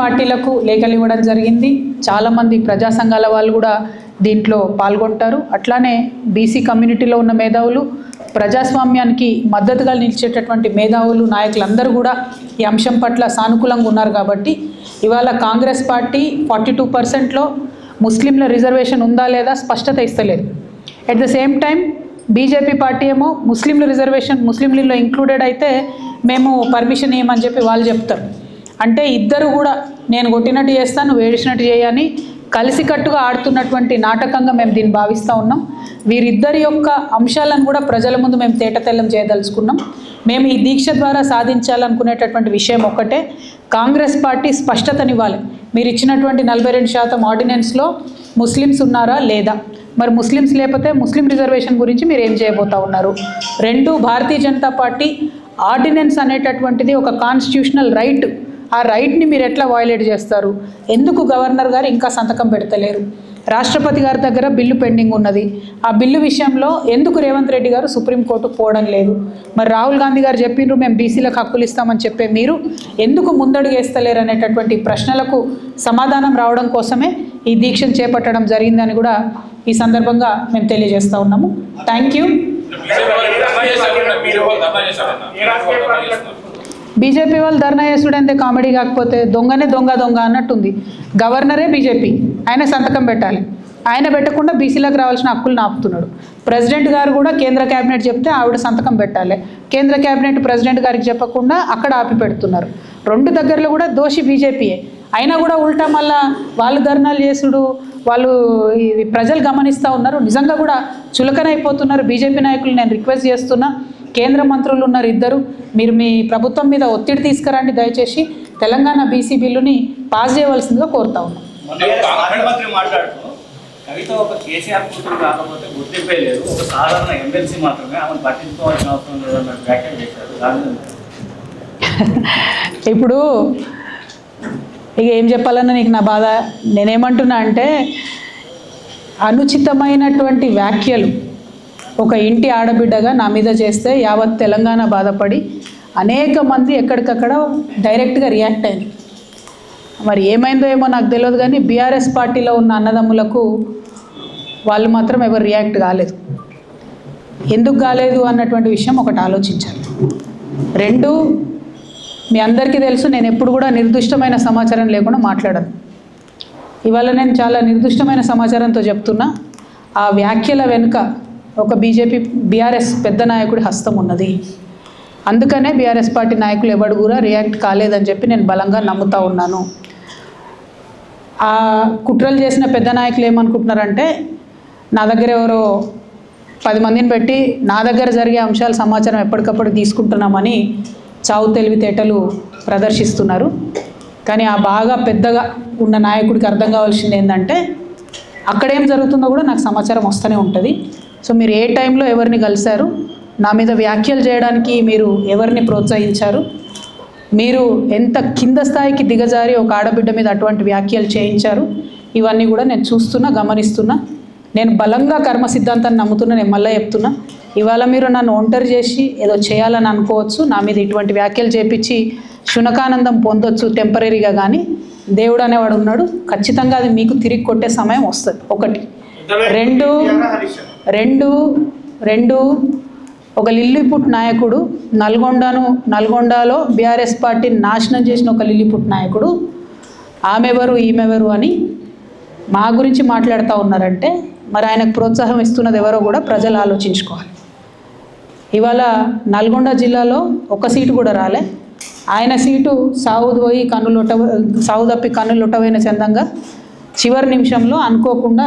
పార్టీలకు లేఖలు ఇవ్వడం జరిగింది. చాలామంది ప్రజా సంఘాల వాళ్ళు కూడా దీంట్లో పాల్గొంటారు. అట్లానే బీసీ కమ్యూనిటీలో ఉన్న మేధావులు ప్రజాస్వామ్యానికి మద్దతుగా నిలిచేటటువంటి మేధావులు నాయకులందరూ కూడా ఈ అంశం పట్ల సానుకూలంగా ఉన్నారు కాబట్టి ఇవాళ కాంగ్రెస్ పార్టీ ఫార్టీ టూ పర్సెంట్లో ముస్లింల రిజర్వేషన్ ఉందా లేదా స్పష్టత ఇస్తలేదు. At the same time BJP party ఏమో ముస్లింల రిజర్వేషన్ ముస్లింలలో ఇంక్లూడెడ్ అయితే మేము పర్మిషన్ ఇవ్వమని చెప్పి వాళ్ళు చెప్తారు. అంటే ఇద్దరు కూడా నేను కొట్టినట్టు చేస్తాను నువ్వు చేయని కలిసికట్టుగా ఆడుతున్నటువంటి నాటకంగా మేము దీన్ని భావిస్తూ ఉన్నాం. వీరిద్దరి యొక్క అంశాలను కూడా ప్రజల ముందు మేము తేటతెల్లం చేయదలుచుకున్నాం. మేము ఈ దీక్ష ద్వారా సాధించాలనుకునేటటువంటి విషయం ఒక్కటే. కాంగ్రెస్ పార్టీ స్పష్టతనివ్వాలి. మీరు ఇచ్చినటువంటి నలభై రెండు శాతం ఆర్డినెన్స్లో ముస్లిమ్స్ ఉన్నారా లేదా? మరి ముస్లిమ్స్ లేకపోతే ముస్లిం రిజర్వేషన్ గురించి మీరు ఏం చేయబోతా ఉన్నారు? రెండు భారతీయ జనతా పార్టీ ఆర్డినెన్స్ అనేటటువంటిది ఒక కాన్స్టిట్యూషనల్ రైట్ ఆ రైట్ని మీరు ఎట్లా వయలేట్ చేస్తారు? ఎందుకు గవర్నర్ గారు ఇంకా సంతకం పెడతలేరు? రాష్ట్రపతి గారి దగ్గర బిల్లు పెండింగ్ ఉన్నది. ఆ బిల్లు విషయంలో ఎందుకు రేవంత్ రెడ్డి గారు సుప్రీంకోర్టుకు పోవడం లేదు? మరి రాహుల్ గాంధీ గారు చెప్పిండ్రు మేము బీసీలకు హక్కులు ఇస్తామని చెప్పే మీరు ఎందుకు ముందడుగు వేస్తలేరు అనేటటువంటి ప్రశ్నలకు సమాధానం రావడం కోసమే ఈ దీక్షను చేపట్టడం జరిగిందని కూడా ఈ సందర్భంగా మేము తెలియజేస్తా ఉన్నాము. థ్యాంక్ యూ బీజేపీ వాళ్ళు ధర్నా చేసుడంతే కామెడీ కాకపోతే దొంగనే దొంగ దొంగ అన్నట్టుంది. గవర్నరే బీజేపీ. ఆయన సంతకం పెట్టాలి. ఆయన పెట్టకుండా బీసీలకు రావాల్సిన హక్కులు ఆపుతున్నాడు ప్రెసిడెంట్ గారు కూడా కేంద్ర కేబినెట్ చెప్తే ఆవిడ సంతకం పెట్టాలి. కేంద్ర కేబినెట్ ప్రెసిడెంట్ గారికి చెప్పకుండా అక్కడ ఆపి పెడుతున్నారు. రెండు దగ్గరలో కూడా దోషి బీజేపీయే. అయినా కూడా ఉల్టా మళ్ళా వాళ్ళు ధర్నాలు చేసుడు వాళ్ళు ఇది ప్రజలు గమనిస్తూ ఉన్నారు. నిజంగా కూడా చులకనైపోతున్నారు. బీజేపీ నాయకులు నేను రిక్వెస్ట్ చేస్తున్నా. కేంద్ర మంత్రులు ఉన్నారు ఇద్దరు మీరు మీ ప్రభుత్వం మీద ఒత్తిడి తీసుకురండి దయచేసి తెలంగాణ బీసీ బిల్లుని పాస్ చేయవలసిందిగా కోరుతా ఉన్నాం. కాంగ్రెస్ మంత్రి మాట్లాడుతూ కవిత ఒక కేసీఆర్ కూతురు కాకపోతే గుర్తింపే లేదు ఒక సాధారణ ఎమ్మెల్సీ మాత్రమే ఆమెను పట్టించుకోవాల్సిన అవసరం లేదన్న వ్యాఖ్యలు చేశారు. దాని మీద ఇప్పుడు ఇక ఏం చెప్పాలన్నా నీకు నా బాధ? నేనేమంటున్నా అంటే అనుచితమైనటువంటి వ్యాఖ్యలు ఒక ఇంటి ఆడబిడ్డగా నా మీద చేస్తే యావత్ తెలంగాణ బాధపడి అనేక మంది ఎక్కడికక్కడ డైరెక్ట్గా రియాక్ట్ అయ్యారు మరి ఏమైందో ఏమో నాకు తెలియదు కానీ బీఆర్ఎస్ పార్టీలో ఉన్న అన్నదమ్ములకు వాళ్ళు మాత్రం ఎవరు రియాక్ట్ కాలేదు. ఎందుకు కాలేదు అన్నటువంటి విషయం ఒకటి ఆలోచించాలి. రెండు మీ అందరికీ తెలుసు నేను ఎప్పుడు కూడా నిర్దిష్టమైన సమాచారం లేకుండా మాట్లాడను. ఇవాళ నేను చాలా నిర్దిష్టమైన సమాచారంతో చెప్తున్నా ఆ వ్యాఖ్యల వెనుక ఒక బీజేపీ బీఆర్ఎస్ పెద్ద నాయకుడి హస్తం ఉన్నది. అందుకనే బీఆర్ఎస్ పార్టీ నాయకులు ఎవడు కూడా రియాక్ట్ కాలేదని చెప్పి నేను బలంగా నమ్ముతా ఉన్నాను. ఆ కుట్రలు చేసిన పెద్ద నాయకులు ఏమనుకుంటున్నారంటే నా దగ్గర ఎవరో పది మందిని పెట్టి నా దగ్గర జరిగే అంశాల సమాచారం ఎప్పటికప్పుడు తీసుకుంటున్నామని చావు తెలివితేటలు ప్రదర్శిస్తున్నారు. కానీ ఆ బాగా పెద్దగా ఉన్న నాయకుడికి అర్థం కావాల్సింది ఏంటంటే అక్కడేం జరుగుతుందో కూడా నాకు సమాచారం వస్తూనే ఉంటుంది. సో మీరు ఏ టైంలో ఎవరిని కలిశారు? నా మీద వ్యాఖ్యలు చేయడానికి మీరు ఎవరిని ప్రోత్సహించారు? మీరు ఎంత కింద స్థాయికి దిగజారి ఒక ఆడబిడ్డ మీద అటువంటి వ్యాఖ్యలు చేయించారు? ఇవన్నీ కూడా నేను చూస్తున్నా గమనిస్తున్నా. నేను బలంగా కర్మ సిద్ధాంతాన్ని నమ్ముతున్నా నేను మళ్ళీ చెప్తున్నా. ఇవాళ మీరు నన్ను ఒంటరి చేసి ఏదో చేయాలని అనుకోవచ్చు. నా మీద ఇటువంటి వ్యాఖ్యలు చేపించి శునకానందం పొందొచ్చు టెంపరీగా కానీ దేవుడు అనేవాడు ఉన్నాడు. ఖచ్చితంగా అది మీకు తిరిగి కొట్టే సమయం వస్తుంది. ఒకటి. రెండు రెండు రెండు ఒక లిల్లీపుట్ నాయకుడు నల్గొండను నల్గొండలో బీఆర్ఎస్ పార్టీని నాశనం చేసిన ఒక లిల్లీపుట్ నాయకుడు. ఆమెవరు ఈమెవరు అని మా గురించి మాట్లాడుతూ ఉన్నారంటే మరి ఆయనకు ప్రోత్సాహం ఇస్తున్నది ఎవరో కూడా ప్రజలు ఆలోచించుకోవాలి. ఇవాళ నల్గొండ జిల్లాలో ఒక సీటు కూడా రాలే. ఆయన సీటు సావుది పోయి కన్నులొట్ట సావు తప్పి కన్నులొట్టపోయిన చందంగా చివరి నిమిషంలో అనుకోకుండా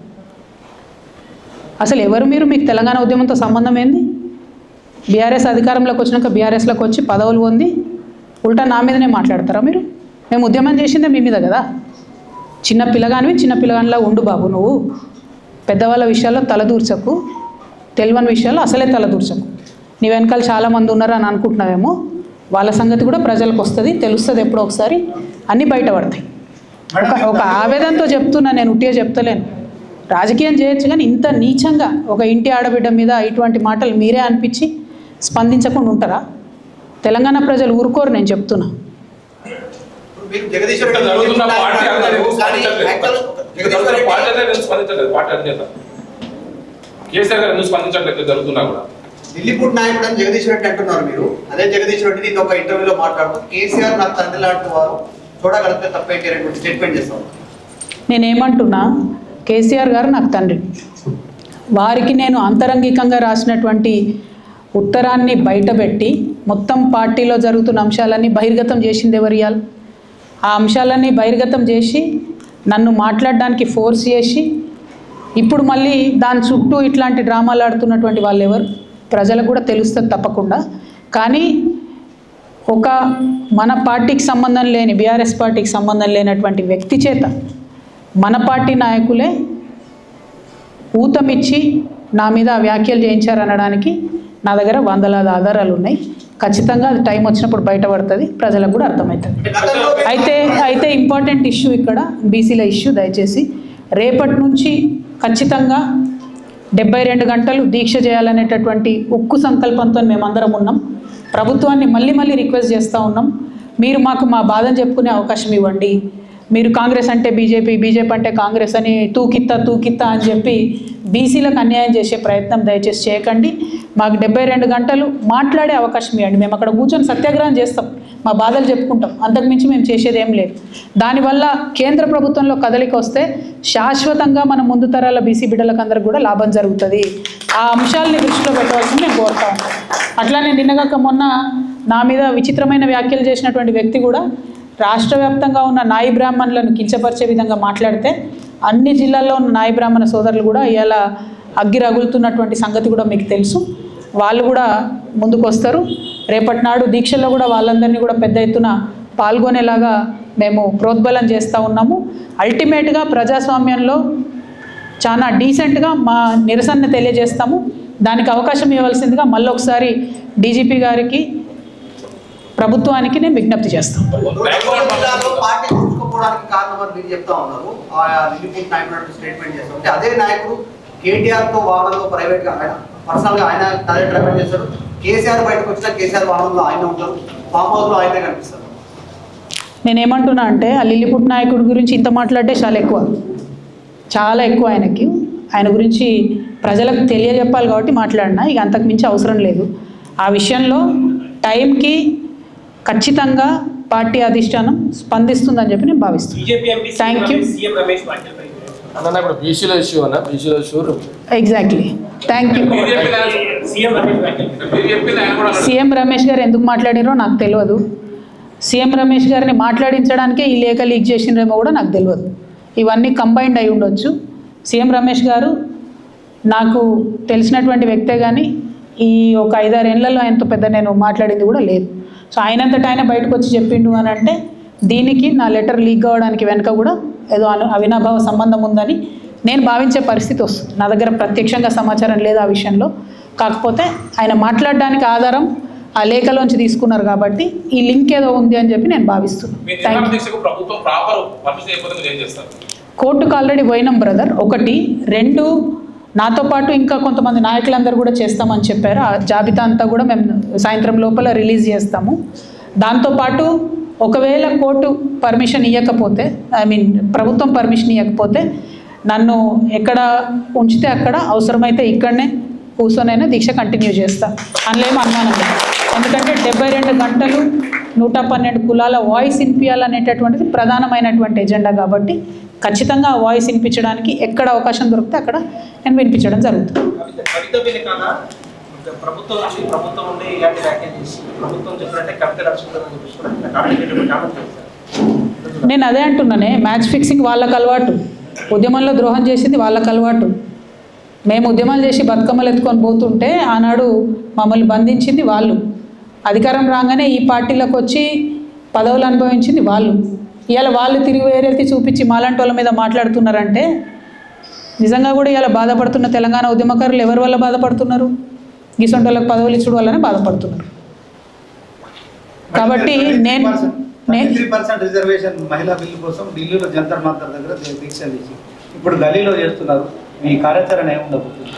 అసలు ఎవరు మీరు? మీకు తెలంగాణ ఉద్యమంతో సంబంధం ఏంది? బీఆర్ఎస్ అధికారంలోకి వచ్చినాక బీఆర్ఎస్లోకి వచ్చి పదవులు పొంది ఉల్టా నా మీదనే మాట్లాడతారా మీరు? మేము ఉద్యమం చేసిందే మీ మీద కదా? చిన్న పిల్లగానివి చిన్న పిల్లగానిలా ఉండు బాబు నువ్వు. పెద్దవాళ్ళ విషయాల్లో తలదూర్చకు తెలివని విషయాల్లో అసలే తలదూర్చకు నీ వెనకాల చాలామంది ఉన్నారు అని అనుకుంటున్నావేమో? వాళ్ళ సంగతి కూడా ప్రజలకు వస్తుంది తెలుస్తుంది ఎప్పుడో ఒకసారి. అన్నీ బయటపడతాయి. ఒక ఒక ఆవేదనతో చెప్తున్నా నేను ఉట్టిగా చెప్తలేను. రాజకీయం చేయొచ్చు కానీ ఇంత నీచంగా ఒక ఇంటి ఆడబిడ్డ మీద ఇటువంటి మాటలు మీరే అనిపించి స్పందించకుండా ఉంటారా? తెలంగాణ ప్రజలు ఊరుకోరు నేను చెప్తున్నా. కేసీఆర్ గారు ఎందుకు స్పందించట్లేదు జరుగుతున్నా కూడా? ఢిల్లీపూట్ నాయకుడు అని జగదీశ్వర్ రెడ్డి అంటున్నారు మీరు. అదే జగదీశ్వర్ రెడ్డి ఇది ఒక ఇంటర్వ్యూలో మాట్లాడుతూ కేసీఆర్ నాకు తండ్రి లాంటి వారు చూడగలిగితే తప్పేంటి? అనేటువంటి స్టేట్మెంట్ చేస్తాం నేనేమంటున్నా కేసీఆర్ గారు నాకు తండ్రి. వారికి నేను అంతరంగికంగా రాసినటువంటి ఉత్తరాన్ని బయటపెట్టి మొత్తం పార్టీలో జరుగుతున్న అంశాలన్నీ బహిర్గతం చేసింది ఎవరు ఆ అంశాలన్నీ బహిర్గతం చేసి నన్ను మాట్లాడడానికి ఫోర్స్ చేసి ఇప్పుడు మళ్ళీ దాని చుట్టూ ఇట్లాంటి డ్రామాలు ఆడుతున్నటువంటి వాళ్ళు ఎవరు? ప్రజలకు కూడా తెలుస్తుంది తప్పకుండా. కానీ ఒక మన పార్టీకి సంబంధం లేని బీఆర్ఎస్ పార్టీకి సంబంధం లేనటువంటి వ్యక్తి చేత మన పార్టీ నాయకులే ఊతమిచ్చి నా మీద వ్యాఖ్యలు చేయించారనడానికి నా దగ్గర వందలాది ఆధారాలు ఉన్నాయి. ఖచ్చితంగా అది టైం వచ్చినప్పుడు బయటపడుతుంది. ప్రజలకు కూడా అర్థమవుతుంది. అయితే అయితే ఇంపార్టెంట్ ఇష్యూ ఇక్కడ బీసీల ఇష్యూ దయచేసి రేపటి నుంచి ఖచ్చితంగా డెబ్బై రెండు గంటలు దీక్ష చేయాలనేటటువంటి ఉక్కు సంకల్పంతో మేమందరం ఉన్నాం. ప్రభుత్వాన్ని మళ్ళీ మళ్ళీ రిక్వెస్ట్ చేస్తూ ఉన్నాం. మీరు మాకు మా బాధను చెప్పుకునే అవకాశం ఇవ్వండి. మీరు కాంగ్రెస్ అంటే బీజేపీ బీజేపీ అంటే కాంగ్రెస్ అని తూకిత్తా తూకిత్తా అని చెప్పి బీసీలకు అన్యాయం చేసే ప్రయత్నం దయచేసి చేయకండి. మాకు డెబ్బై రెండు గంటలు మాట్లాడే అవకాశం ఇవ్వండి. మేము అక్కడ కూర్చొని సత్యాగ్రహం చేస్తాం. మా బాధలు చెప్పుకుంటాం. అంతకుమించి మేము చేసేది ఏం లేదు. దానివల్ల కేంద్ర ప్రభుత్వంలో కదలిక వస్తే శాశ్వతంగా మన ముందు తరాల బీసీ బిడ్డలకు అందరికి కూడా లాభం జరుగుతుంది. ఆ అంశాలని దృష్టిలో పెట్టవలసింది నేను కోరుతా ఉన్నాను. అట్లానే నిన్నగాక మొన్న నా మీద విచిత్రమైన వ్యాఖ్యలు చేసినటువంటి వ్యక్తి కూడా రాష్ట్ర వ్యాప్తంగా ఉన్న నాయి బ్రాహ్మణులను కించపరిచే విధంగా మాట్లాడితే అన్ని జిల్లాల్లో ఉన్న నాయి బ్రాహ్మణ సోదరులు కూడా ఇవాళ అగ్గి రగులుతున్నటువంటి సంగతి కూడా మీకు తెలుసు. వాళ్ళు కూడా ముందుకు వస్తారు రేపటి నాడు దీక్షల్లో కూడా వాళ్ళందరినీ కూడా పెద్ద ఎత్తున పాల్గొనేలాగా మేము ప్రోద్బలం చేస్తూ ఉన్నాము. అల్టిమేట్గా ప్రజాస్వామ్యంలో చాలా డీసెంట్గా మా నిరసన తెలియజేస్తాము. దానికి అవకాశం ఇవ్వాల్సిందిగా మళ్ళీ ఒకసారి డీజీపీ గారికి ప్రభుత్వానికి నేను విజ్ఞప్తి చేస్తాను నూతన జిల్లాలో పార్టీ చూసుకోవడానికి కారణం అని మీరు చెప్తా ఉన్నారు. ఆ ఢిల్లీపూట్ నాయకుడు స్టేట్మెంట్ చేస్తాం అంటే అదే నాయకుడు కేటీఆర్తో వాహనంలో ప్రైవేట్గా ఆయన పర్సనల్గా ఆయన అదే ట్రావెల్ చేస్తాడు కేసీఆర్ బయటకు వచ్చిన కేసీఆర్ వాహనంలో ఆయన ఉంటారు. ఫామ్ హౌస్లో ఆయనే కనిపిస్తారు. నేనేమంటున్నా అంటే ఆ లిల్లిపుట్ నాయకుడి గురించి ఇంత మాట్లాడితే చాలా ఎక్కువ. చాలా ఎక్కువ ఆయనకి. ఆయన గురించి ప్రజలకు తెలియజెప్పాలి కాబట్టి మాట్లాడినా. ఇక అంతకు మించి అవసరం లేదు. ఆ విషయంలో టైంకి ఖచ్చితంగా పార్టీ అధిష్టానం స్పందిస్తుందని చెప్పి నేను భావిస్తున్నాను అన్న ఇప్పుడు బీసీలో ఇష్యూ అన్న బీసీలో issue exactly thank you CM Ramesh garu ఎందుకు మాట్లాడారో నాకు తెలియదు. సీఎం రమేష్ గారిని మాట్లాడించడానికే ఈ లేఖ లీక్ చేసినరేమో కూడా నాకు తెలియదు. ఇవన్నీ కంబైన్డ్ అయి ఉండొచ్చు. సీఎం రమేష్ గారు నాకు తెలిసినటువంటి వ్యక్తే కానీ ఈ ఒక ఐదారేళ్ళలో ఆయనతో పెద్ద నేను మాట్లాడింది కూడా లేదు. సో ఆయనంతటా ఆయన బయటకు వచ్చి చెప్పిండు అని అంటే దీనికి నా లెటర్ లీక్ కావడానికి వెనుక కూడా ఏదో అను అవినాభావ సంబంధం ఉందని నేను భావించే పరిస్థితి వస్తుంది. నా దగ్గర ప్రత్యక్షంగా సమాచారం లేదు ఆ విషయంలో. కాకపోతే ఆయన మాట్లాడడానికి ఆధారం ఆ లేఖలోంచి తీసుకున్నారు కాబట్టి ఈ లింక్ ఏదో ఉంది అని చెప్పి నేను భావిస్తున్నాను కోర్టుకు ఆల్రెడీ పోయినాం బ్రదర్. ఒకటి రెండు నాతో పాటు ఇంకా కొంతమంది నాయకులందరూ కూడా చేస్తామని చెప్పారు. ఆ జాబితా అంతా కూడా మేము సాయంత్రం లోపల రిలీజ్ చేస్తాము. దాంతోపాటు ఒకవేళ కోర్టు పర్మిషన్ ఇవ్వకపోతే ఐ మీన్ ప్రభుత్వం పర్మిషన్ ఇవ్వకపోతే నన్ను ఎక్కడ ఉంచితే అక్కడ అవసరమైతే ఇక్కడనే కూర్చొనైనా దీక్ష కంటిన్యూ చేస్తా అందులో అనుమానం ఎందుకంటే డెబ్బై రెండు గంటలు నూట పన్నెండు కులాల వాయిస్ వినిపించాలనేటటువంటిది ప్రధానమైనటువంటి ఎజెండా కాబట్టి ఖచ్చితంగా ఆ వాయిస్ వినిపించడానికి ఎక్కడ అవకాశం దొరికితే అక్కడ నేను వినిపించడం జరుగుతుంది. ప్రభుత్వం నుంచి ప్రభుత్వం ఇలాంటి వ్యాఖ్యలు ప్రభుత్వం చెప్పినట్టే కవిత నేను అదే అంటున్నానే మ్యాచ్ ఫిక్సింగ్ వాళ్ళకి అలవాటు. ఉద్యమంలో ద్రోహం చేసింది వాళ్ళకి అలవాటు. మేము ఉద్యమాలు చేసి బతుకమ్మలు ఎత్తుకొని పోతుంటే ఆనాడు మమ్మల్ని బంధించింది వాళ్ళు. అధికారం రాగానే ఈ పార్టీలకు వచ్చి పదవులు అనుభవించింది వాళ్ళు. ఇవాళ వాళ్ళు తిరిగి వేరెత్తి చూపించి మాలాంటి వాళ్ళ మీద మాట్లాడుతున్నారంటే నిజంగా కూడా ఇలా బాధపడుతున్న తెలంగాణ ఉద్యమకారులు ఎవరి వల్ల బాధపడుతున్నారు? గిసొంటి వాళ్ళకి పదవులు ఇచ్చుడు వల్లనే బాధపడుతున్నారు. కాబట్టి నేను నే- త్రీ పర్సెంట్ రిజర్వేషన్ మహిళా బిల్లు కోసం ఢిల్లీలో జంతర్ మంతర్ దగ్గర దీక్ష తీసి ఇప్పుడు గలీలో చేస్తున్నారు. మీ కార్యాచరణ ఏముండబోతుంది?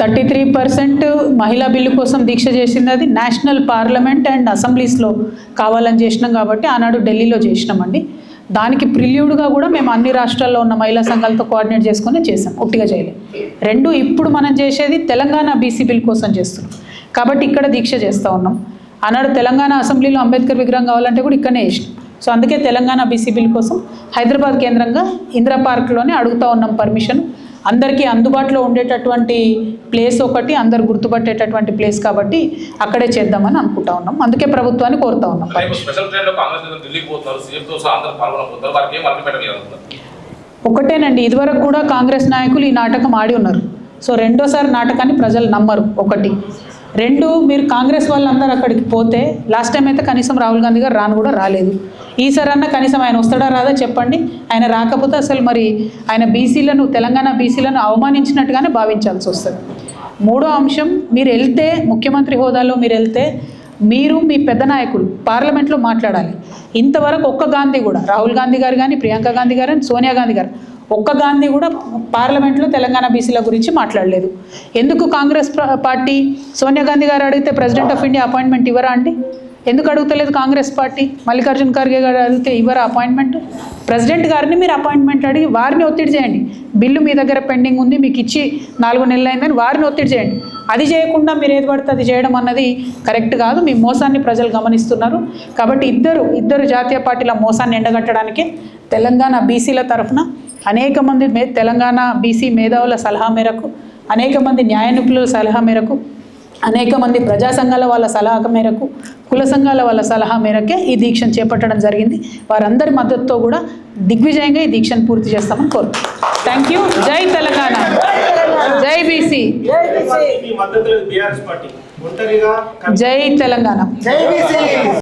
థర్టీ త్రీ పర్సెంట్ మహిళా బిల్లు కోసం దీక్ష చేసింది అది నేషనల్ పార్లమెంట్ అండ్ అసెంబ్లీస్లో కావాలని చేసినాం కాబట్టి ఆనాడు ఢిల్లీలో చేసినామండి. దానికి ప్రిల్యూడ్గా కూడా మేము అన్ని రాష్ట్రాల్లో ఉన్న మహిళా సంఘాలతో కోఆర్డినేట్ చేసుకుని చేసాం ఒట్టిగా చేయలేదు. రెండు ఇప్పుడు మనం చేసేది తెలంగాణ బీసీ బిల్ కోసం చేస్తున్నాం. కాబట్టి ఇక్కడ దీక్ష చేస్తూ ఉన్నాం. ఆనాడు తెలంగాణ అసెంబ్లీలో అంబేద్కర్ విగ్రహం కావాలంటే కూడా ఇక్కడనే చేసినాం. సో అందుకే తెలంగాణ బీసీ బిల్ కోసం హైదరాబాద్ కేంద్రంగా ఇందిరా పార్క్లోనే అడుగుతూ ఉన్నాం పర్మిషన్. అందరికీ అందుబాటులో ఉండేటటువంటి ప్లేస్ ఒకటి అందరు గుర్తుపట్టేటటువంటి ప్లేస్ కాబట్టి అక్కడే చేద్దామని అనుకుంటా ఉన్నాం. అందుకే ప్రభుత్వాన్ని కోరుతా ఉన్నాం. ఒకటేనండి ఇదివరకు కూడా కాంగ్రెస్ నాయకులు ఈ నాటకం ఆడి ఉన్నారు. సో రెండోసారి నాటకాన్ని ప్రజలు నమ్మరు ఒకటి. రెండు మీరు కాంగ్రెస్ వాళ్ళందరూ అక్కడికి పోతే లాస్ట్ టైం అయితే కనీసం రాహుల్ గాంధీ గారు రాను కూడా రాలేదు. ఈసారి అన్న కనీసం ఆయన వస్తాడా రాదా చెప్పండి. ఆయన రాకపోతే అసలు మరి ఆయన బీసీలను తెలంగాణ బీసీలను అవమానించినట్టుగానే భావించాల్సి వస్తుంది. మూడో అంశం మీరు వెళ్తే ముఖ్యమంత్రి హోదాలో మీరు వెళ్తే మీరు మీ పెద్ద నాయకులు పార్లమెంట్లో మాట్లాడాలి. ఇంతవరకు ఒక్క గాంధీ కూడా రాహుల్ గాంధీ గారు కానీ ప్రియాంక గాంధీ గారు సోనియా గాంధీ గారు ఒక్క గాంధీ కూడా పార్లమెంట్లో తెలంగాణ బీసీల గురించి మాట్లాడలేదు. ఎందుకు కాంగ్రెస్ పార్టీ? సోనియా గాంధీ గారు అడిగితే ప్రెసిడెంట్ ఆఫ్ ఇండియా అపాయింట్మెంట్ ఇవ్వరా అండి? ఎందుకు అడుగుతలేదు కాంగ్రెస్ పార్టీ? మల్లికార్జున ఖర్గే గారు అడిగితే ఇవ్వరా అపాయింట్మెంట్? ప్రెసిడెంట్ గారిని మీరు అపాయింట్మెంట్ అడిగి వారిని ఒత్తిడి చేయండి. బిల్లు మీ దగ్గర పెండింగ్ ఉంది మీకు ఇచ్చి నాలుగు నెలలు అయిందని వారిని ఒత్తిడి చేయండి. అది చేయకుండా మీరు ఏది పడితే అది చేయడం అన్నది కరెక్ట్ కాదు. మీ మోసాన్ని ప్రజలు గమనిస్తున్నారు. కాబట్టి ఇద్దరు ఇద్దరు జాతీయ పార్టీల మోసాన్ని ఎండగట్టడానికి తెలంగాణ బీసీల తరఫున అనేక మంది మే తెలంగాణ బీసీ మేధావుల సలహా మేరకు అనేక మంది న్యాయ నిపుణుల సలహా మేరకు అనేక మంది ప్రజా సంఘాల వాళ్ళ సలహా మేరకు కుల సంఘాల వాళ్ళ సలహా మేరకే ఈ దీక్షను చేపట్టడం జరిగింది. వారందరి మద్దతుతో కూడా దిగ్విజయంగా ఈ దీక్షను పూర్తి చేస్తామని కోరుతున్నాను థ్యాంక్ యూ జై తెలంగాణ. జై బీసీ జై తెలంగాణ.